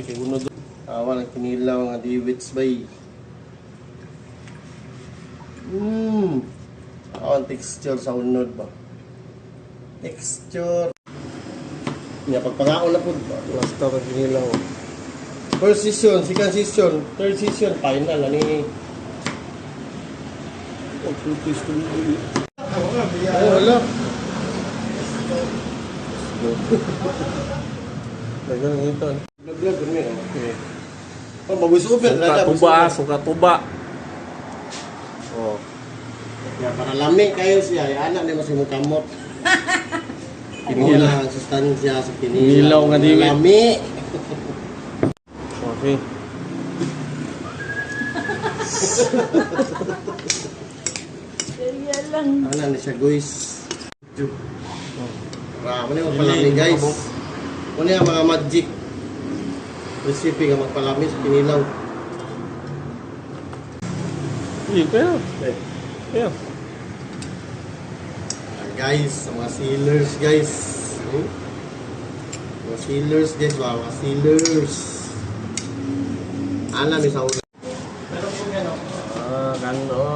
Kay unod. Awa ng kinilaw nga diwits bay. Mmm. Awa ang texture sa unod ba? Texture. Nga pagpangaon na po. Basta pag kinilaw. First session, second session, third session, final. Ani Oh, tutis ko Ay, wala. Dagan ng ito. Vlog-vlog. Okay. Oh, bagus uber. Suka tuba, suka tuba. Oh. Ya, para lami kayo siya. Ya, anak ni masih kamot. Kinilaw ang sustansya sa kinilaw. Kinilaw nga diwit. Lami. Okay. Kaya lang. Ano ni siya guys? Marami na magpalami guys. Ano yung mga magic recipe nga magpalami pinilaw. Hindi kaya. Eh. Kaya. Ah, guys, sa mga sealers guys. Ano? Mga sealers guys, wow, mga sealers. Ana, may sa. Meron po yan o. Ah, kano.